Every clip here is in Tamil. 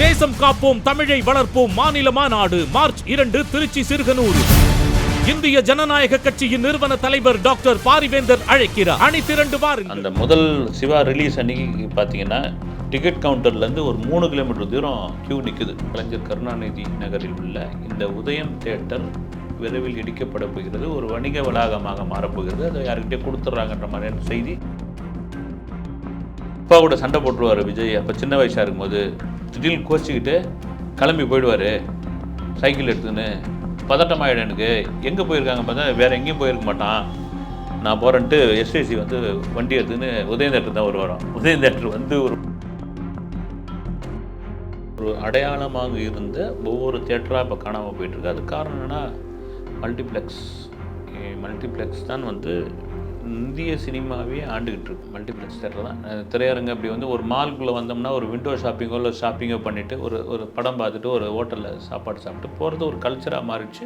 தேசம் காப்போம் தமிழை வளர்ப்போம் மாநில மாநாடு மார்ச் இரண்டு திருச்சி சிறுகனூர். இந்திய ஜனநாயக கட்சியின் நிறுவன தலைவர் டாக்டர் பாரிவேந்தர் அழைக்கிறார். அணி திரண்டு வாருங்கள் அந்த முதல் சிவா ரிலீஸ் அன்னைக்கு பார்த்தீங்கன்னா டிக்கெட் கவுண்டர்லேருந்து ஒரு மூணு கிலோமீட்டர் தூரம் கியூ நிற்குது கலைஞர் கருணாநிதி நகரில் உள்ள இந்த உதயம் தியேட்டர் விரைவில் இடிக்கப்பட போகிறது. ஒரு வணிக வளாகமாக மாறப்போகிறது அதை யாருக்கிட்டே கொடுத்துட்றாங்கன்ற மாதிரியான செய்தி. அப்பா கூட சண்டை போட்டுருவார் விஜய். அப்போ சின்ன வயசாக இருக்கும்போது திடீர்னு கோச்சிக்கிட்டு கிளம்பி போயிடுவார். சைக்கிள் எடுத்துன்னு. ஆகிடும் எனக்கு. எங்கே போயிருக்காங்க பார்த்தா வேறு எங்கேயும் போயிருக்க மாட்டான். நான் போகிறேன்ட்டு எஸ்ஐசி வந்து வண்டி எடுத்துன்னு உதயம் தேட்டர் தான் வருவாராம் உதயம் தேட்டர் வந்து ஒரு ஒரு அடையாளமாக இருந்த ஒவ்வொரு தேட்டராக இப்போ காணாமல் போயிட்டுருக்கு அது காரணம் என்னென்னா மல்டிப்ளெக்ஸ் மல்டிப்ளெக்ஸ் தான் வந்து இந்திய சினிமாவே ஆண்டுகிட்டு இருக்கு. மல்டிப்ளெக்ஸ் தேட்டர் தான் திரையரங்கு அப்படி வந்து ஒரு மால்குள்ளே வந்தோம்னா ஒரு விண்டோ ஷாப்பிங்கோ இல்லை ஷாப்பிங்கோ பண்ணிவிட்டு ஒரு ஒரு படம் பார்த்துட்டு ஒரு ஹோட்டலில் சாப்பாடு சாப்பிட்டு போகிறது ஒரு கல்ச்சராக மாறிடுச்சு.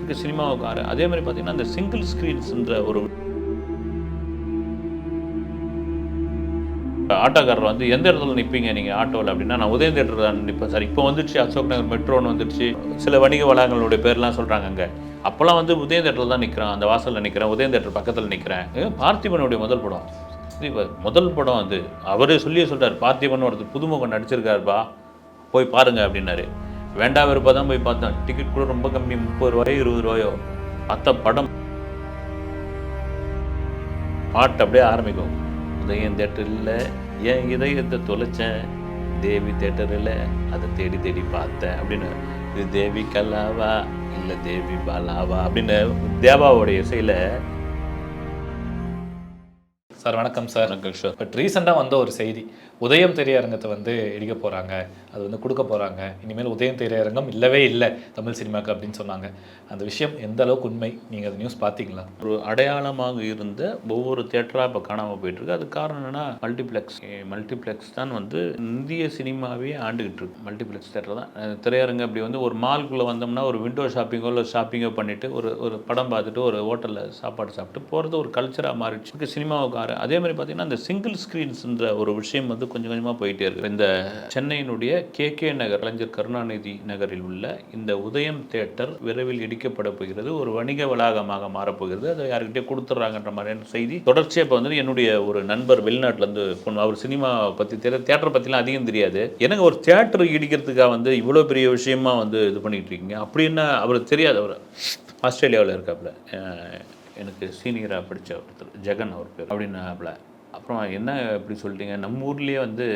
இங்கே சினிமாவுக்கு ஆறு. அதே மாதிரி பார்த்திங்கன்னா அந்த சிங்கிள் ஸ்க்ரீன்ஸுன்ற ஒரு ஆட்டோக்காரர் வந்து எந்த இடத்துல நிற்பீங்க நீங்கள் ஆட்டோவில் அப்படின்னா நான் உதயம் தேட்டர் தான் நிற்பேன் சார். இப்போ வந்துடுச்சு அசோக் நகர் மெட்ரோன்னு வந்துடுச்சு சில வணிக வளாகங்களுடைய பேர்லாம் சொல்கிறாங்க அங்கே. அப்போல்லாம் வந்து உதயம் தேட்டரில் தான் நிற்கிறேன் அந்த வாசலில் நிற்கிறேன் உதயம் தேட்டர் பக்கத்தில் நிற்கிறேன். பார்த்திபனுடைய முதல் படம். முதல் படம் வந்து அவரே சொல்லியே சொல்கிறார் பார்த்திபன் ஒருத்தர் புதுமுகம் நடிச்சிருக்காருப்பா போய் பாருங்க அப்படின்னாரு. வேண்டா விருப்பம் தான் போய் பார்த்தேன். டிக்கெட் கூட ரொம்ப கம்மி முப்பது ரூபாயோ இருபது ரூபாயோ. மற்ற படம் பாட்டு அப்படியே ஆரம்பிக்கும். உதயம் தேட்டரில் என் இதயத்தை தொலைச்சேன். தேவி தேட்டரில் அதை தேடி தேடி பார்த்தேன் அப்படின்னு இது தேவி கல்லாவா இல்லை தேவி பாலாவா அப்படின்னு தேவாவோடைய இசையில் சார் வணக்கம் சார். வணக்கம் சார். பட் ரீசெண்டாக வந்த ஒரு செய்தி. உதயம் திரையரங்கத்தை வந்து இடிக்க போகிறாங்க அது வந்து கொடுக்க போகிறாங்க இனிமேல் உதயம் திரையரங்கம் இல்லவே இல்லை தமிழ் சினிமாக்கு அப்படின்னு சொன்னாங்க. அந்த விஷயம் எந்த அளவுக்கு உண்மை? நீங்கள் அந்த நியூஸ் பார்த்தீங்களா? ஒரு அடையாளமாக இருந்த ஒவ்வொரு தேட்டராக இப்போ காணாமல் போயிட்டுருக்கு. அது காரணம் என்னன்னா மல்டிப்ளெக்ஸ். மல்டிப்ளெக்ஸ் தான் வந்து இந்திய சினிமாவே ஆண்டுகிட்டு இருக்கு. மல்டிப்ளெக்ஸ் தேட்டர் தான். திரையரங்கம் அப்படி வந்து ஒரு மால்குள்ளே வந்தோம்னா ஒரு விண்டோ ஷாப்பிங்கோ இல்லை ஷாப்பிங்கோ பண்ணிவிட்டு ஒரு ஒரு படம் பார்த்துட்டு ஒரு ஹோட்டலில் சாப்பாடு சாப்பிட்டு போகிறது ஒரு கல்ச்சராக மாறிடுச்சு. சினிமாவுக்கு ஆறு அதே மாதிரி பார்த்தீங்கன்னா அந்த சிங்கிள் ஸ்க்ரீன்ஸ்ன்ற ஒரு விஷயம் வந்து கொஞ்சம் கொஞ்சமாக போயிட்டே இருக்கு இந்த சென்னையினுடைய கே கே நகர் கலைஞர் கருணாநிதி நகரில் உள்ள இந்த உதயம் தேட்டர் விரைவில் இடிக்கப்பட போகிறது. ஒரு வணிக வளாகமாக மாறப்போகிறது அதை யாருக்கிட்டே கொடுத்துட்றாங்கன்ற மாதிரியான செய்தி. தொடர்ச்சியாக இப்போ வந்து என்னுடைய ஒரு நண்பர் வெளிநாட்டிலேருந்து பொண்ணு அவர் சினிமா பற்றி தெரிய தேட்டரை பற்றிலாம் அதிகம் தெரியாது. எனக்கு ஒரு தேட்டர் இடிக்கிறதுக்காக வந்து இவ்வளோ பெரிய விஷயமா வந்து இது பண்ணிகிட்டு இருக்கீங்க. அப்படின்னா அவருக்கு தெரியாது. அவர் ஆஸ்திரேலியாவில் இருக்காப்புல. எனக்கு சீனியராக படித்த ஒருத்தர் ஜெகன் அவர் பேர். அப்படின்னாப்புல. அப்புறம் என்ன இப்படி சொல்லிட்டீங்க? நம்ம ஊர்லேயே வந்து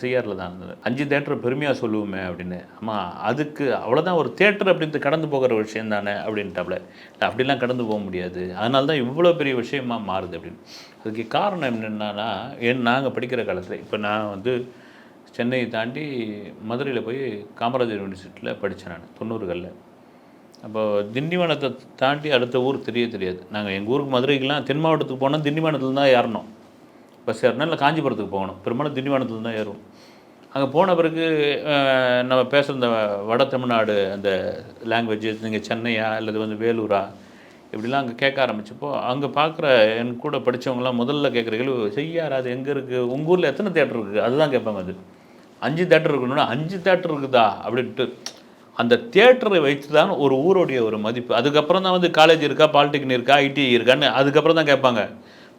சிஆரில் தான் இருந்தது. அஞ்சு தேட்டர் பெருமையாக சொல்லுவோமே அப்படின்னு. ஆமாம் அதுக்கு அவ்வளோதான் ஒரு தேட்டர் அப்படின்ட்டு கடந்து போகிற விஷயம் தானே அப்படின்ட்டாப்புல இல்லை அப்படிலாம் கடந்து போக முடியாது. அதனால தான் இவ்வளோ பெரிய விஷயமா மாறுது அப்படின்னு. அதுக்கு காரணம் என்னென்னா என் நாங்கள் படிக்கிற காலத்தில் இப்போ நான் வந்து சென்னையை தாண்டி மதுரையில் போய் காமராஜர் யூனிவர்சிட்டியில் படித்தேன் நான் தொண்ணூறுகளில். அப்போ திண்டிவனத்தை தாண்டி அடுத்த ஊர் தெரிய தெரியாது. நாங்கள் எங்கள் ஊருக்கு மதுரைக்கெலாம் தென் மாவட்டத்துக்கு போனால் திண்டிவனத்தில் தான் ஏறணும். பஸ் ஏறணும் இல்லை காஞ்சிபுரத்துக்கு போகணும். பெரும்பாலும் திண்டிவனத்தில் தான் ஏறும் அங்கே போன பிறகு நம்ம பேசுகிற இந்த வட தமிழ்நாடு அந்த லாங்குவேஜ் நீங்கள் சென்னையா அல்லது வந்து வேலூரா இப்படிலாம் அங்கே கேட்க ஆரம்பிச்சப்போ அங்கே பார்க்குற என் கூட படிச்சவங்கலாம் முதல்ல கேட்குற கேள்வி செய்யார் அது எங்கே இருக்குது உங்கள் ஊரில் எத்தனை தேட்டர் இருக்குது அதுதான் கேட்பாங்க அது. அஞ்சு தேட்டர் இருக்கணும்னா அஞ்சு தேட்டர் இருக்குதா? அப்படின்ட்டு அந்த தேட்டரை வைத்து தான் ஒரு ஊருடைய ஒரு மதிப்பு. அதுக்கப்புறம் தான் வந்து காலேஜ் இருக்கா பாலிடெக்னிக் இருக்கா ஐடி இருக்கான்னு அதுக்கப்புறம் தான் கேட்பாங்க.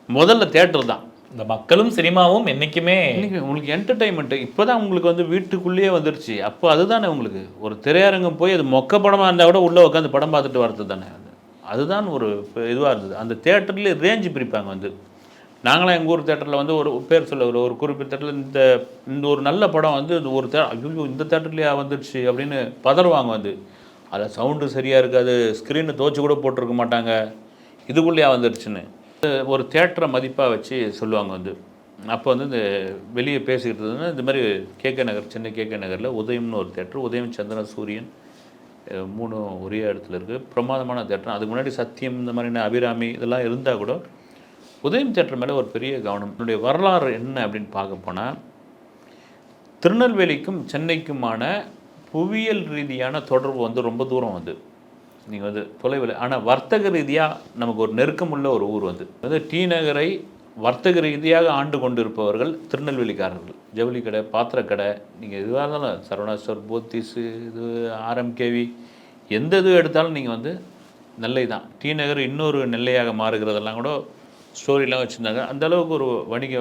முதல்ல தேட்டர் தான். இந்த மக்களும் சினிமாவும் என்றைக்குமே உங்களுக்கு என்டர்டைன்மெண்ட்டு இப்போ தான் உங்களுக்கு வந்து வீட்டுக்குள்ளேயே வந்துருச்சு. அப்போ அதுதானே உங்களுக்கு? ஒரு திரையரங்கம் போய் அது மொக்க படமாக இருந்தால் கூட உள்ளே உட்காந்து படம் பார்த்துட்டு வர்றது தானே? அது அதுதான் ஒரு இதுவாக இருந்தது. அந்த தேட்டர்லேயே ரேஞ்சு பிரிப்பாங்க வந்து. நாங்களாம் எங்கள் ஊர் தேட்டரில் வந்து ஒரு பேர் சொல்ல ஒரு ஒரு குறிப்பிட்ட தேட்டரில் இந்த இந்த ஒரு நல்ல படம் வந்து இது ஒரு தே ஐயோ இந்த தேட்டர்லேயே வந்துடுச்சு அப்படின்னு பதறுவாங்க வந்து. அதில் சவுண்டு சரியாக இருக்காது. ஸ்க்ரீனை துவச்சி கூட போட்டிருக்க மாட்டாங்க. இதுக்குள்ளேயே வந்துடுச்சுன்னு ஒரு தேட்டரை மதிப்பாக வச்சு சொல்லுவாங்க வந்து. அப்போ வந்து இந்த வெளியே பேசிக்கிட்டு இருந்ததுன்னா இந்த மாதிரி கேகே நகர் சென்னை கேகே நகரில் உதயம்னு ஒரு தேட்டர் உதயம் சந்திரன் சூரியன் மூணு ஒரே இடத்துல இருக்குது பிரமாதமான தேட்டர் அதுக்கு முன்னாடி சத்தியம் இந்த மாதிரி அபிராமி இதெல்லாம் இருந்தால் கூட உதயம் தேட்டர் மேலே ஒரு பெரிய கவனம். என்னுடைய வரலாறு என்ன அப்படின்னு பார்க்க போனால் திருநெல்வேலிக்கும் சென்னைக்குமான புவியியல் ரீதியான தொடர்பு வந்து ரொம்ப தூரம் வந்து. நீங்கள் வந்து தொலைவில் ஆனால் வர்த்தக ரீதியாக நமக்கு ஒரு நெருக்கமுள்ள ஒரு ஊர் வந்து. வந்து டி நகரை வர்த்தக ரீதியாக ஆண்டு கொண்டிருப்பவர்கள் திருநெல்வேலிக்காரர்கள். ஜவுளி கடை பாத்திரக்கடை நீங்கள் எதுவாக இருந்தாலும் சரவணா ஸ்டோர் இது ஆர்எம்கேவி எந்த இது எடுத்தாலும் நீங்கள் வந்து நெல்லை தான். டி நகர் இன்னொரு நெல்லையாக மாறுகிறதெல்லாம் கூட ஸ்டோரிலாம் வச்சுருந்தாங்க. அந்தளவுக்கு ஒரு வணிக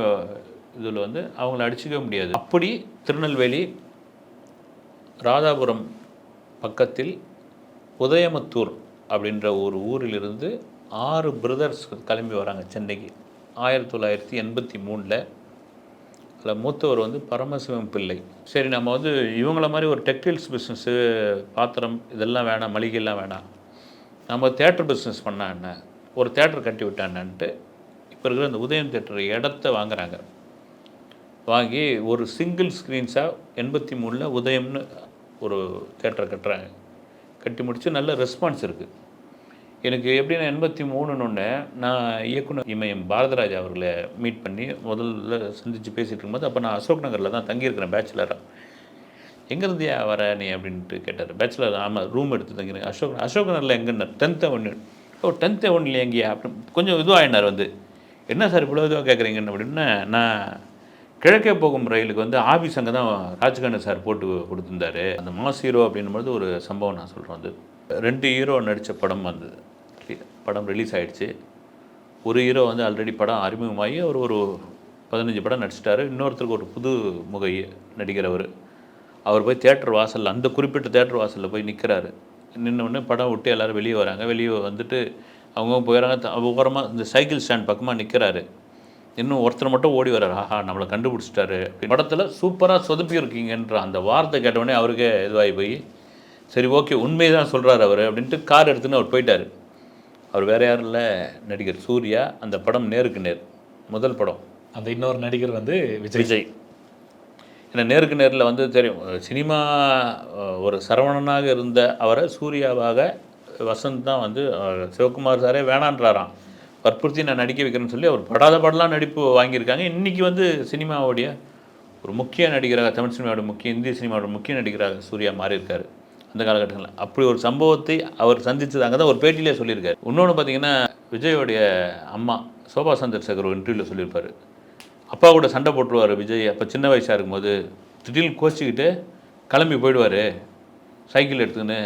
இதில் வந்து அவங்கள அடிச்சிக்க முடியாது. அப்படி திருநெல்வேலி ராதாபுரம் பக்கத்தில் உதயமத்தூர் அப்படின்ற ஒரு ஊரிலிருந்து ஆறு பிரதர்ஸ் கிளம்பி வராங்க சென்னைக்கு. ஆயிரத்தி தொள்ளாயிரத்தி எண்பத்தி மூணில். அதில் மூத்தவர் வந்து பரமசிவம் பிள்ளை. சரி நம்ம வந்து இவங்கள மாதிரி ஒரு டெக்டைல்ஸ் பிஸ்னஸ்ஸு பாத்திரம் இதெல்லாம் வேணாம் மளிகைலாம் வேணாம். நம்ம தேட்டர் பிஸ்னஸ் பண்ணா என்ன? ஒரு தேட்டர் கட்டி விட்டான்னான்ட்டு இப்போ இருக்கிற அந்த உதயம் தேட்டர் இடத்த வாங்குறாங்க. வாங்கி ஒரு சிங்கிள் ஸ்க்ரீன்ஸாக எண்பத்தி மூணில் உதயம்னு ஒரு தேட்டர் கட்டுறாங்க. கட்டி முடித்து நல்ல ரெஸ்பான்ஸ் இருக்குது எனக்கு எப்படின்னா எண்பத்தி மூணுன்னு நான் இயக்குனர் இமயம் பாரதராஜ் அவர்களை மீட் பண்ணி முதல்ல சந்தித்து பேசிகிட்டு இருக்கும்போது அப்போ நான் அசோக் நகரில் தான் தங்கியிருக்கிறேன் பேச்சுலராக எங்கேருந்தியா வர நீ அப்படின்ட்டு கேட்டார். பேச்சுலர் ஆமாம் ரூம் எடுத்து தங்கிருக்கேன் அசோக் அசோக் நகரில் எங்கன்னு டென்த்து ஒன்று ஓ டென்த்து ஒன்றில் எங்கேயா அப்படின்னு கொஞ்சம் இதுவாகினார் வந்து. என்ன சார் இவ்வளோ இதுவாக கேட்குறீங்கன்னு அப்படின்னா நான் கிழக்கே போகும் ரயிலுக்கு வந்து ஆஃபீஸ் அங்கே தான் ராஜ்கண்ணு சார் போட்டு கொடுத்துருந்தாரு. அந்த மாஸ் ஹீரோ அப்படின்னும்போது ஒரு சம்பவம் நான் சொல்கிறேன் வந்து ரெண்டு ஹீரோ நடித்த படம் வந்தது படம் ரிலீஸ் ஆகிடுச்சு ஒரு ஹீரோ வந்து ஆல்ரெடி படம் அறிமுகமாகி அவர் ஒரு பதினஞ்சு படம் நடிச்சிட்டாரு. இன்னொருத்தருக்கு ஒரு புது முகை நடிகர் அவர். அவர் போய் தேட்டர் வாசலில் அந்த குறிப்பிட்ட தேட்டர் வாசலில் போய் நிற்கிறாரு நின்று உடனே படம் விட்டு எல்லாரும் வெளியே வராங்க. வெளியே வந்துட்டு அவங்க போயிடறாங்க ஓரமாக இந்த சைக்கிள் ஸ்டாண்ட் பக்கமாக நிற்கிறாரு இன்னும் ஒருத்தர் மட்டும் ஓடி வர்றாரு. ஆஹா நம்மளை கண்டுபிடிச்சிட்டாரு. படத்தில் சூப்பராக சொதப்பி இருக்கீங்கன்ற அந்த வார்த்தை கேட்டவுடனே அவருக்கே இதுவாகி போய் சரி ஓகே உண்மை தான் சொல்கிறாரு அவர் அப்படின்ட்டு கார் எடுத்துன்னு அவர் போயிட்டார். அவர் வேற யாரும் இல்லை நடிகர் சூர்யா அந்த படம் நேருக்கு நேர். முதல் படம். அந்த இன்னொரு நடிகர் வந்து விஜய். விஜய். ஏன்னா நேருக்கு நேரில் வந்து தெரியும் சினிமா ஒரு சரவணனாக இருந்த அவரை சூர்யாவாக வசந்த் தான் வந்து சிவகுமார் சாரே வேணான்றாராம். வற்புறுத்தி நான் நடிக்க வைக்கிறேன்னு சொல்லி அவர் படாத படலாம் நடிப்பு வாங்கியிருக்காங்க. இன்றைக்கி வந்து சினிமாவுடைய ஒரு முக்கிய நடிகராக தமிழ் சினிமாவோட முக்கிய இந்திய சினிமாவோட முக்கிய நடிகராக சூர்யா மாறியிருக்கார் அந்த காலகட்டங்களில். அப்படி ஒரு சம்பவத்தை அவர் சந்தித்ததாங்க அங்கே தான் ஒரு பேட்டியிலே சொல்லியிருக்காரு. இன்னொன்று பார்த்தீங்கன்னா விஜயோடைய அம்மா சோபா சந்திரசேகர் ஒரு இன்டர்வியூவில் சொல்லியிருப்பாரு. அப்பா கூட சண்டை போட்டுருவார் விஜய். அப்போ சின்ன வயசாக இருக்கும்போது திடீர்னு கோச்சிக்கிட்டு கிளம்பி போயிடுவார். சைக்கிள் எடுத்துக்கின்னு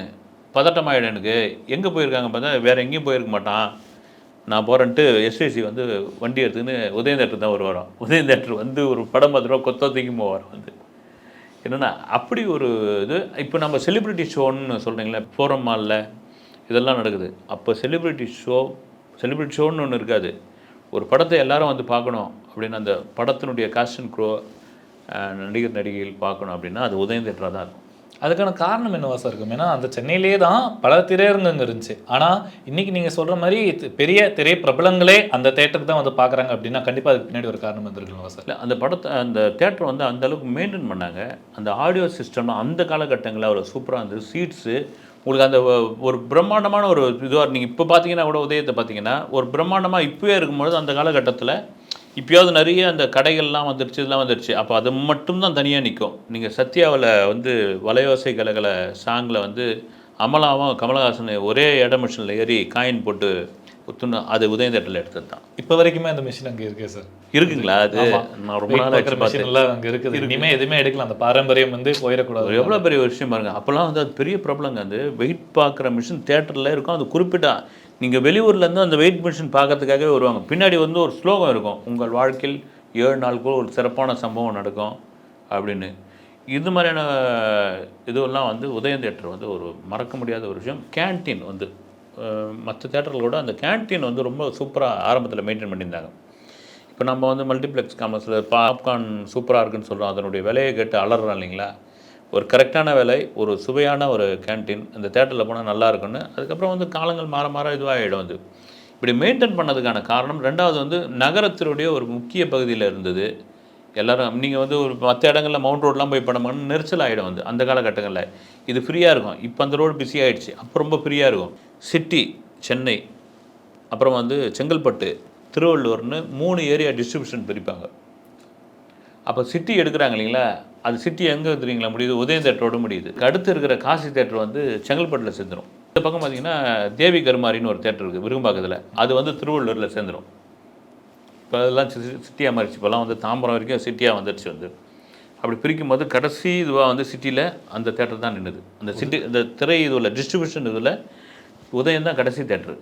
பதட்டமாகிடும் எனக்கு. எங்கே போயிருக்காங்க பார்த்தா வேறு எங்கேயும் போயிருக்க மாட்டான். நான் போகிறேன்ட்டு எஸ்எஸ்சி வந்து வண்டி எடுத்துக்கின்னு உதயம் தேட்டர் தான் ஒரு உதயம் தேட்டர் வந்து ஒரு படம் பத்து ரூபா கொத்தோத்தைக்கும் போவார் வந்து. என்னென்னா அப்படி ஒரு இது இப்போ நம்ம செலிப்ரிட்டி ஷோன்னு சொல்கிறீங்களே ஃபோரம் மாலில் இதெல்லாம் நடக்குது. அப்போ செலிப்ரிட்டி ஷோ செலிப்ரிட்டி ஷோன்னு ஒன்று இருக்காது. ஒரு படத்தை எல்லாரும் வந்து பார்க்கணும் அப்படின்னு அந்த படத்தினுடைய காஸ்டன் க்ரோ நடிகர் நடிகைகள் பார்க்கணும் அப்படின்னா அது உதயம் தேட்டராக தான் இருக்கும். அதுக்கான காரணம் என்னவா சார் இருக்கும்? ஏன்னா அந்த சென்னையிலே தான் பல திரையரங்கங்க இருந்துச்சு. ஆனால் இன்றைக்கி நீங்கள் சொல்கிற மாதிரி பெரிய திரை பிரபலங்களே அந்த தேட்டருக்கு தான் வந்து பார்க்குறாங்க அப்படின்னா கண்டிப்பாக அதுக்கு பின்னாடி ஒரு காரணம் வந்துருக்குங்களா சார்? இல்லை அந்த படத்தை அந்த தேட்டர் வந்து அந்த அளவுக்கு மெயின்டைன் பண்ணாங்க. அந்த ஆடியோ சிஸ்டம் அந்த காலகட்டங்களில் அவ்வளோ சூப்பராக இருந்தது. சீட்ஸு உங்களுக்கு அந்த ஒரு பிரம்மாண்டமான ஒரு இதுவாக நீங்கள் இப்போ பார்த்தீங்கன்னா கூட உதயத்தை பார்த்தீங்கன்னா ஒரு பிரம்மாண்டமாக இப்போயே இருக்கும்பொழுது அந்த காலகட்டத்தில் இப்போயாவது நிறைய அந்த கடைகள்லாம் வந்துருச்சு இதெல்லாம் வந்துருச்சு. அப்போ அது மட்டும்தான் தனியாக நிற்கும் நீங்கள் சத்யாவில் வந்து வலையோசை கலகல சாங்கில் வந்து அமலாவும் கமலஹாசன் ஒரே இட மிஷினில் ஏறி காயின் போட்டு குத்துன்னு அது உதயம் தேட்டரில் எடுத்தது தான் இப்போ வரைக்குமே அந்த மிஷின் அங்கே இருக்கே சார் இருக்குங்களா? அது. நான் ரொம்ப நாள் ஆச்சு மிஷின் பார்த்தேன். எல்லாம் அங்கே இருக்குது. இனிமே எதுவுமே எடுக்கலாம். அந்த பாரம்பரியம் வந்து போயிடக்கூடாது. எவ்வளோ பெரிய விஷயம் பாருங்க. அப்போல்லாம் வந்து அது பெரிய ப்ராப்ளங்க அது வெயிட் பார்க்குற மிஷின் தேட்டரில் இருக்கும். அது குறிப்பிட்ட நீங்கள் வெளியூர்லேருந்து அந்த வெயிட் மிஷின் பார்க்கறதுக்காகவே வருவாங்க. பின்னாடி வந்து ஒரு ஸ்லோகம் இருக்கும். உங்கள் வாழ்க்கையில் ஏழு நாளுக்குள் ஒரு சிறப்பான சம்பவம் நடக்கும் அப்படின்னு. இது மாதிரியான இதுவெல்லாம் வந்து உதயம் தேட்டர் வந்து ஒரு மறக்க முடியாத ஒரு விஷயம். கேன்டீன் வந்து மற்ற தேட்டர்களோட அந்த கேன்டீன் வந்து ரொம்ப சூப்பராக ஆரம்பத்தில் மெயின்டைன் பண்ணியிருந்தாங்க. இப்போ நம்ம வந்து மல்டிப்ளெக்ஸ் காமர்ஸில் பாப்கார்ன் சூப்பராக இருக்குன்னு சொல்கிறோம் அதனுடைய விலையை கேட்டு அலறோம் இல்லைங்களா? ஒரு கரெக்டான வேலை ஒரு சுவையான ஒரு கேன்டீன் அந்த தேட்டரில் போனால் நல்லா இருக்குன்னு அதுக்கப்புறம் வந்து காலங்கள் மாற மாற இதுவாகிடும் அது. இப்படி மெயின்டைன் பண்ணதுக்கான காரணம் ரெண்டாவது வந்து நகரத்தினுடைய ஒரு முக்கிய பகுதியில் இருந்தது. எல்லோரும் நீங்கள் வந்து ஒரு மற்ற இடங்களில் மவுண்ட் ரோட்லாம் போய் படம் பண்ண நெரிசல் ஆகிடும் வந்து அந்த காலகட்டங்களில். இது ஃப்ரீயாக இருக்கும். இப்போ அந்த ரோடு பிஸி ஆகிடுச்சு அப்போ ரொம்ப ஃப்ரீயாக இருக்கும். சிட்டி சென்னை அப்புறம் வந்து செங்கல்பட்டு திருவள்ளூர்னு மூணு ஏரியா டிஸ்ட்ரிபியூஷன் பிரிப்பாங்க. அப்போ சிட்டி எடுக்கிறாங்க இல்லைங்களா? அது சிட்டி எங்கே தெரியுங்களா? முடியுது. உதயம் தேட்டரோடு முடியுது. அடுத்து இருக்கிற காசி தேட்டர் வந்து செங்கல்பட்டில் சேர்ந்துரும். இந்த பக்கம் பார்த்தீங்கன்னா தேவி கருமாரின்னு ஒரு தேட்டர் இருக்குது விரும்பாக்கத்தில். அது வந்து திருவள்ளூரில் சேர்ந்துரும். இப்போ அதெல்லாம் சிட்டியாக மாறிச்சு இப்போல்லாம் வந்து தாம்பரம் வரைக்கும் சிட்டியாக வந்துடுச்சு வந்து. அப்படி பிரிக்கும் போது கடைசி இதுவாக வந்து சிட்டியில் அந்த தேட்டர் தான் நின்றுது அந்த சிட்டி இந்த திரை இதுவில் டிஸ்ட்ரிபியூஷன் இதில் உதயம் தான் கடைசி தேட்டரு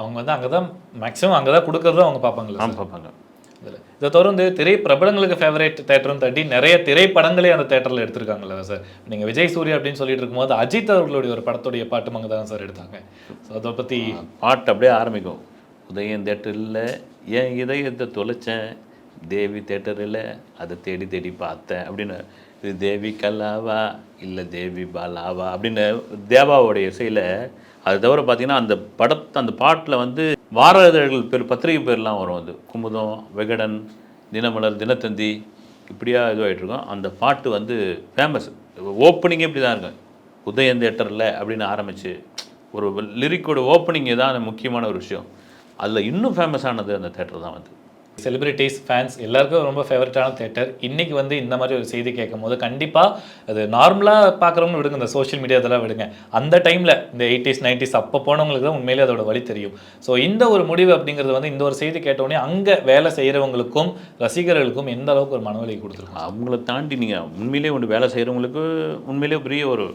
அவங்க வந்து அங்கே தான் மேக்ஸிமம் அங்கே தான் கொடுக்குறதும் அவங்க பார்ப்பாங்களா பார்ப்பாங்க. இதில். இதை தொடர்ந்து திரை பிரபலங்களுக்கு ஃபேவரேட் தேட்டரும் தாண்டி நிறைய திரைப்படங்களே அந்த தேட்டரில் எடுத்திருக்காங்கல்ல சார். நீங்கள் விஜய் சூர்யா அப்படின்னு சொல்லிட்டு இருக்கும்போது அஜித் அவர்களுடைய ஒரு படத்துடைய பாட்டு அங்கே தான் சார் எடுத்தாங்க. ஸோ அதை பற்றி பாட்டு அப்படியே ஆரம்பிக்கும். உதயம் தேட்டரில் என் இதயத்தை தொலைச்சேன்? தேவி தேட்டரில் அதை தேடி தேடி பார்த்தேன் அப்படின்னு. இது தேவி கல்லாவா இல்லை தேவி பாலாவா அப்படின்னு தேவாவுடைய இசையில் அது தவிர பார்த்தீங்கன்னா அந்த படத்தை அந்த பாட்டில் வந்து வார இதழ்கள் பேர் பத்திரிகை பேர்லாம் வரும் அது. குமுதம் விகடன் தினமலர் தினத்தந்தி இப்படியா இதுவாகிட்டிருக்கும் அந்த பாட்டு வந்து ஃபேமஸ் ஓப்பனிங்கே இப்படி தான் இருக்கும். உதயம் தேட்டரில் அப்படின்னு ஆரம்பித்து ஒரு லிரிக்கோட ஓப்பனிங்கே தான் முக்கியமான ஒரு விஷயம். அதில் இன்னும் ஃபேமஸ் ஆனது அந்த தேட்டர் தான் வந்து. செலிபிரிட்டிஸ் ஃபேன்ஸ் எல்லாருக்கும் ரொம்ப ஃபேவரட்டான தேட்டர் இன்னைக்கு வந்து இந்த மாதிரி ஒரு செய்தி கேட்கும் போது கண்டிப்பாக அது நார்மலாக பார்க்குறவங்க விடுங்க இந்த சோஷியல் மீடியா இதெல்லாம் விடுங்க. அந்த டைமில் இந்த எயிட்டிஸ் நைன்டிஸ் அப்போ போனவங்களுக்கு தான் உண்மையிலே அதோட வழி தெரியும். ஸோ இந்த ஒரு முடிவு அப்படிங்கிறது வந்து இந்த ஒரு செய்தி கேட்டோடனே அங்கே வேலை செய்கிறவங்களுக்கும் ரசிகர்களுக்கும் எந்த அளவுக்கு ஒரு மனவலி கொடுத்துருக்கும்? அவங்கள தாண்டி நீங்கள் உண்மையிலே ஒன்று வேலை செய்கிறவங்களுக்கு உண்மையிலே பெரிய ஒரு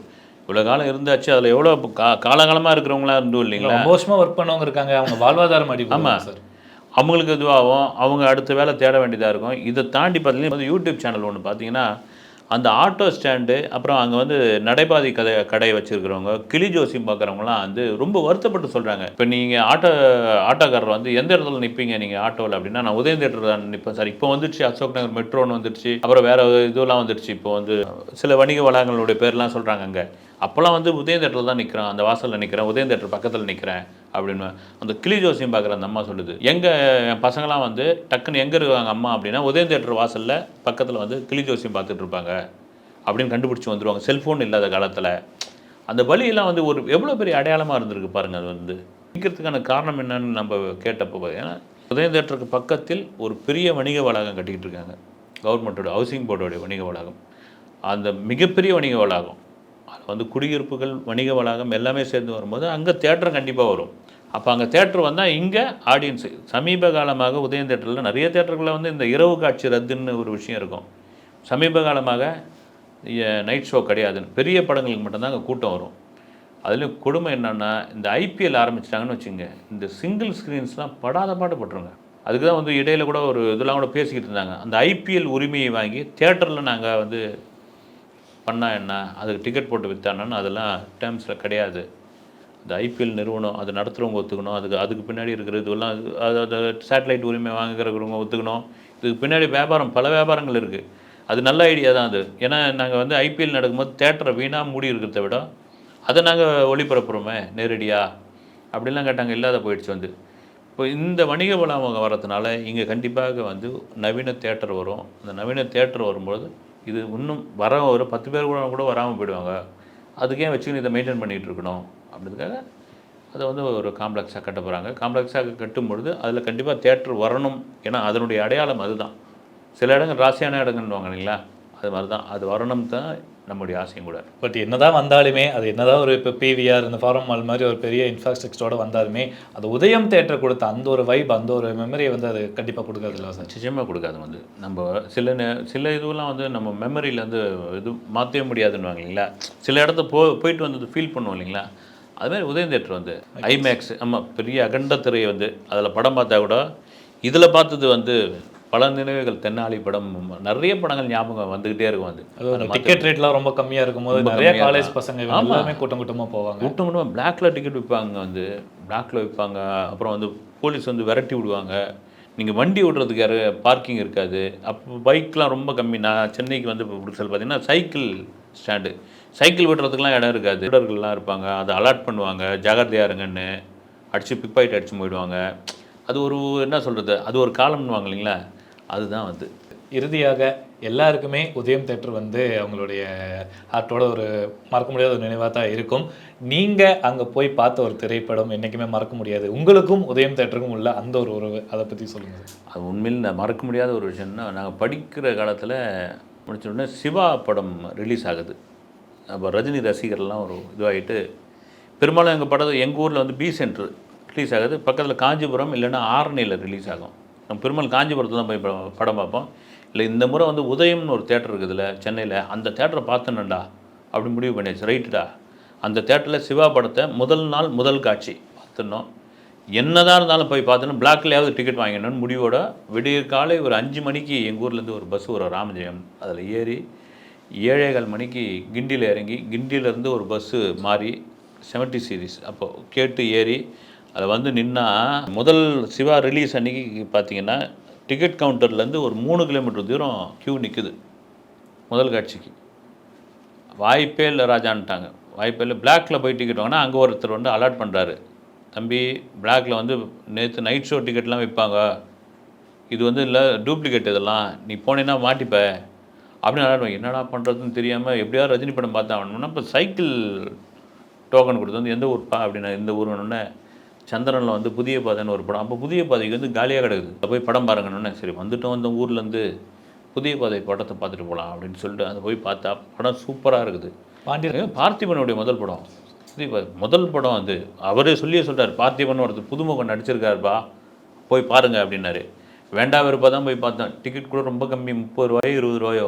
இவ்வளோ காலம் இருந்தாச்சு. அதில் எவ்வளோ கா காலகாலமாக இருக்கிறவங்களாம் இருந்தும் இல்லைங்களா? ரொம்ப ஒர்க் பண்ணவங்க இருக்காங்க. அவங்க வாழ்வாதாரம் அடி ஆமாம் சார் அவங்களுக்கு இதுவாகும் அவங்க அடுத்த வேலை தேட வேண்டியதாக இருக்கும். இதை தாண்டி பார்த்தீங்கன்னா வந்து யூடியூப் சேனல் ஒன்று பார்த்தீங்கன்னா அந்த ஆட்டோ ஸ்டாண்டு அப்புறம் அங்கே வந்து நடைபாதை கதை கடையை வச்சுருக்கிறவங்க கிளி ஜோசியம் பார்க்குறவங்களாம் வந்து ரொம்ப வருத்தப்பட்டு சொல்கிறாங்க இப்போ நீங்கள் ஆட்டோ ஆட்டோக்காரர் வந்து எந்த இடத்துல நிற்பீங்க நீங்கள் ஆட்டோவில் அப்படின்னா நான் உதயம் தேட்டர் தான் நிற்பேன் சார். இப்போ வந்துடுச்சு அசோக் நகர் மெட்ரோன்னு வந்துடுச்சு அப்புறம் வேறு இதுவெல்லாம் வந்துடுச்சு இப்போ வந்து சில வணிக வளாகங்களுடைய பேர்லாம் சொல்கிறாங்க அங்கே. அப்போல்லாம் வந்து உதயம் தேட்டரில் தான் நிற்கிறேன் அந்த வாசலில் நிற்கிறேன் உதயம் தேட்டர் பக்கத்தில் நிற்கிறேன் அப்படின்னு. அந்த கிளி ஜோசியம் பார்க்குற அந்த அம்மா சொல்லுது எங்கள் என் பசங்களாம் வந்து டக்குன்னு எங்கே இருக்காங்க அம்மா அப்படின்னா உதயம் தேட்டர் வாசலில் பக்கத்தில் வந்து கிளி ஜோசியம் பார்த்துட்டு இருப்பாங்க. அப்படின்னு கண்டுபிடிச்சி வந்துடுவாங்க செல்ஃபோன் இல்லாத காலத்தில். அந்த வழியெல்லாம் வந்து ஒரு எவ்வளோ பெரிய அடையாளமாக இருந்திருக்கு பாருங்கள் அது வந்து. நிற்கிறதுக்கான காரணம் என்னன்னு நம்ம கேட்டப்போ பார்த்தீங்கன்னா உதயம் தேட்டருக்கு பக்கத்தில் ஒரு பெரிய வணிக வளாகம் கட்டிக்கிட்டு இருக்காங்க. கவர்மெண்ட்டோட ஹவுசிங் போர்டோடைய வணிக வளாகம். அந்த மிகப்பெரிய வணிக வளாகம். அது வந்து குடியிருப்புகள் வணிக வளாகம் எல்லாமே சேர்ந்து வரும்போது அங்கே தேட்டர் கண்டிப்பாக வரும். அப்போ அங்கே தேட்டர் வந்தால் இங்கே ஆடியன்ஸு சமீப காலமாக உதயம் தேட்டரில் நிறைய தேட்டர்களில் வந்து இந்த இரவு காட்சி ரத்துன்னு ஒரு விஷயம் இருக்கும். சமீப காலமாக நைட் ஷோ கிடையாதுன்னு. பெரிய படங்களுக்கு மட்டும்தான் அங்கே கூட்டம் வரும். அதுலேயும் கொடுமை என்னென்னா இந்த ஐபிஎல் ஆரம்பிச்சிட்டாங்கன்னு வச்சுங்க இந்த சிங்கிள் ஸ்க்ரீன்ஸ்லாம் படாத பாடு பட்டுருங்க. அதுக்கு தான் வந்து இடையில கூட ஒரு இதெல்லாம் கூட பேசிக்கிட்டு இருந்தாங்க. அந்த ஐபிஎல் உரிமையை வாங்கி தேட்டரில் நாங்கள் வந்து பண்ணால் என்ன? அதுக்கு டிக்கெட் போட்டு விற்றானன்னு அதெல்லாம் டேர்ம்ஸில் கிடையாது. இந்த ஐபிஎல் நிறுவனம் அது நடத்துகிறவங்க ஒத்துக்கணும். அதுக்கு அதுக்கு பின்னாடி இருக்கிற இதுவெல்லாம் அது- அது சேட்டலைட் உரிமை வாங்குகிறவங்க ஒத்துக்கணும். இதுக்கு பின்னாடி வியாபாரம் பல வியாபாரங்கள் இருக்குது அது நல்ல ஐடியா தான் அது. ஏன்னா நாங்கள் வந்து ஐபிஎல் நடக்கும்போது தேட்டரை வீணாக மூடி இருக்கிறத விட அதை நாங்கள் ஒளிபரப்புறோமே நேரடியாக அப்படிலாம் கேட்டாங்க இல்லாத போயிடுச்சு வந்து. இப்போ இந்த வணிக வளாகம் வரதுனால இங்கே கண்டிப்பாக வந்து நவீன தேட்டர் வரும். அந்த நவீன தேட்டர் வரும்போது இது இன்னும் வர ஒரு பத்து பேர் கூட கூட வராமல் போயிடுவாங்க. அதுக்கே வச்சுக்கின்னு இதை மெயின்டைன் பண்ணிகிட்டு இருக்கணும்? அப்படின்றதுக்காக அதை வந்து ஒரு காம்ப்ளெக்ஸாக கட்ட போகிறாங்க காம்ப்ளெக்ஸாக கட்டும் பொழுது அதில் கண்டிப்பாக தேட்டர் வரணும். ஏன்னா அதனுடைய அடையாளம் அதுதான். சில இடங்கள் ராசியான இடங்கள்னு வாங்க இல்லைங்களா? அது மாதிரி தான் அது வரணும் தான் நம்முடைய ஆசையும் கூட. பட் என்னதான் வந்தாலுமே அது என்னதான் ஒரு இப்போ பிவிஆர் இந்த ஃபாரம் மால் மாதிரி ஒரு பெரிய இன்ஃப்ராஸ்ட்ரக்சரோட வந்தாலுமே அது உதயம் தேட்டர் கொடுத்த அந்த ஒரு வைப் அந்த ஒரு மெமரியை வந்து அது கண்டிப்பாக கொடுக்கறதில்ல சார்? நிச்சயமாக கொடுக்காது வந்து. நம்ம சில நே- சில இதுவெல்லாம் வந்து நம்ம மெமரியில் வந்து இது மாற்றவே முடியாதுன்னுவாங்க இல்லைங்களா? சில இடத்த போ போயிட்டு வந்து ஃபீல் பண்ணுவோம் இல்லைங்களா? அது மாதிரி உதயம் தேட்டர் வந்து. ஐமேக்ஸ் ஆமாம் பெரிய அகண்ட திரை வந்து அதில் படம் பார்த்தா கூட இதில் பார்த்தது வந்து பல நினைவுகள் தென்னாலி படம் நிறைய படங்கள் ஞாபகம் வந்துக்கிட்டே இருக்கும் அது. டிக்கெட் ரேட்லாம் ரொம்ப கம்மியாக இருக்கும்போது ரொம்ப நிறைய காலேஜ் இருக்கும். பசங்க. எல்லாமே கூட்டம் கூட்டமாக போவாங்க. கூட்டம் கூட்டம் பிளாக்ல டிக்கெட் விற்பாங்க வந்து. பிளாக்ல விற்பாங்க அப்புறம் வந்து போலீஸ் வந்து விரட்டி விடுவாங்க. நீங்கள் வண்டி ஓட்டுறதுக்கு யாரு பார்க்கிங் இருக்காது. அப்போ பைக்லாம் ரொம்ப கம்மி. நான் சென்னைக்கு வந்து புதுசல் பார்த்தீங்கன்னா சைக்கிள் ஸ்டாண்டு சைக்கிள் ஓட்டுறதுக்குலாம் இடம் இருக்காது. திருடர்கள்லாம் இருப்பாங்க. அதை அலாட் பண்ணுவாங்க. ஜாகிரதையா இருங்கன்னு. அடித்து பிக் பாயிட் அடித்து போயிடுவாங்க. அது ஒரு என்ன சொல்கிறது அது ஒரு காலம்னுவாங்க இல்லைங்களா? அதுதான் வந்து. இறுதியாக எல்லாருக்குமே உதயம் தேட்டர் வந்து அவங்களுடைய ஹார்ட்டோட ஒரு மறக்க முடியாத ஒரு நினைவாக தான் இருக்கும். நீங்கள் அங்கே போய் பார்த்த ஒரு திரைப்படம் என்றைக்குமே மறக்க முடியாது. உங்களுக்கும் உதயம் தேட்டருக்கும் உள்ள அந்த ஒரு உறவு அதை பற்றி சொல்லுங்கள் அது உண்மையில் நான் மறக்க முடியாத ஒரு விஷயம்னா நாங்கள் படிக்கிற காலத்தில் முடிச்ச உடனே சிவா படம் ரிலீஸ் ஆகுது. அப்போ ரஜினி ரசிகர்லாம் ஒரு இதுவாகிட்டு பெரும்பாலும் எங்கள் படம் எங்கள் ஊரில் வந்து பி சென்டர் ரிலீஸ் ஆகுது. பக்கத்தில் காஞ்சிபுரம் இல்லைன்னா ஆரணியில் ரிலீஸ் ஆகும். நம்ம பெருமாள் காஞ்சிபுரத்தில் தான் போய் படம் பார்ப்போம். இல்லை இந்த முறை வந்து உதயம்னு ஒரு தேட்டர் இருக்குதுல்ல சென்னையில் அந்த தேட்டரை பார்த்தேன்டா அப்படி முடிவு பண்ணியாச்சு. ரைட்டுடா. அந்த தேட்டரில் சிவா படத்தை முதல் நாள் முதல் காட்சி பார்த்துனோம் என்னதான் இருந்தாலும் போய் பார்த்தோன்னா பிளாக்லேயாவது டிக்கெட் வாங்கிடணும்னு முடிவோட விடிய காலை ஒரு அஞ்சு மணிக்கு எங்கள் ஊர்லேருந்து ஒரு பஸ் வரும் ராமஜெயம். அதில் ஏறி ஏழேகால் மணிக்கு கிண்டியில் இறங்கி கிண்டியிலேருந்து ஒரு பஸ்ஸு மாறி செவன்ட்டி சீரிஸ் அப்போது கேட்டு ஏறி அதில் வந்து நின்னால் முதல் சிவா ரிலீஸ் அன்னைக்கு பார்த்தீங்கன்னா டிக்கெட் கவுண்டர்லேருந்து ஒரு மூணு கிலோமீட்டர் தூரம் க்யூ நிற்குது முதல் காட்சிக்கு. வாய்ப்பே இல்லை ராஜான்ட்டாங்க. வாய்ப்பே இல்லை. பிளாக்கில் போய் டிக்கெட் வாங்கினா அங்கே ஒருத்தர் வந்து அலாட் பண்ணுறாரு தம்பி பிளாக்கில் வந்து நேற்று நைட் ஷோ டிக்கெட்லாம் விற்பாங்க இது வந்து இல்லை டூப்ளிகேட் இதெல்லாம். நீ போனேன்னா மாட்டிப்ப. அப்படின்னு அலாட் பண்ணி என்னடா பண்ணுறதுன்னு தெரியாமல் எப்படியாவது ரஜினி படம் பார்த்தா ஆகணும்னா இப்போ சைக்கிள் டோக்கன் கொடுத்து வந்து எந்த ஊர்ப்பா அப்படின்னு இந்த ஊர் வேணும்னே சந்திரனில் வந்து புதிய பாதைன்னு ஒரு படம். அப்போ புதிய பாதைக்கு வந்து காலியாக கிடக்குது. போய் படம் பாருங்கன்னு சரி வந்துட்டோம் அந்த ஊர்லேருந்து புதிய பாதை படத்தை பார்த்துட்டு போகலாம் அப்படின்னு சொல்லிட்டு அதை போய் பார்த்தா படம் சூப்பராக இருக்குது. பாண்டியன் பார்த்திபனுடைய முதல் படம். புதிய பாதை. முதல் படம் அது. அவரே சொல்லியே சொல்றாரு பார்த்திபன் ஒருத்தர் புதுமுகம் நடிச்சிருக்காருப்பா போய் பாருங்க அப்படின்னாரு. வேண்டா வெறுப்பாக தான் போய் பார்த்தேன். டிக்கெட் கூட ரொம்ப கம்மி முப்பது ரூபாயோ இருபது ரூபாயோ.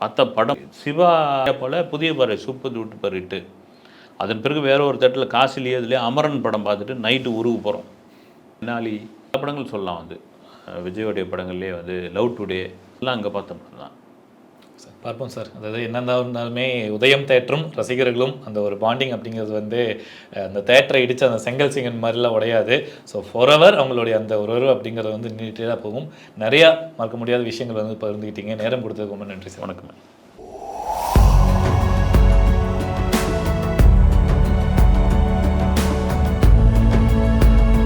பார்த்த படம் சிவா போல் புதிய பாறை சூப்பர் விட்டு பறிட்டு அதன் பிறகு வேற ஒரு தட்டில் காசிலேயே இதுலேயே அமரன் படம் பார்த்துட்டு நைட்டு உருவு போகிறோம் பின்னாலி பல படங்கள் சொல்லலாம் வந்து. விஜயோடைய படங்கள்லேயே வந்து லவ் டுடே எல்லாம் அங்கே பார்த்த படம் தான். சார், பார்ப்போம் சார். அதாவது என்ன இருந்தாலுமே உதயம் தேட்டரும் ரசிகர்களும் அந்த ஒரு பாண்டிங் அப்படிங்கிறது வந்து அந்த தேட்டரை இடித்து அந்த செங்கல் சிங்கன் மாதிரிலாம் உடையாது. ஸோ ஃபோரெவர் அவங்களுடைய அந்த உறவு அப்படிங்கிறது வந்து நீட்டாக போகும். நிறையா மறக்க முடியாத விஷயங்கள் வந்து பகிர்ந்துக்கிட்டீங்க நேரம் கொடுத்ததுக்கு ரொம்ப நன்றி சார். வணக்கம்.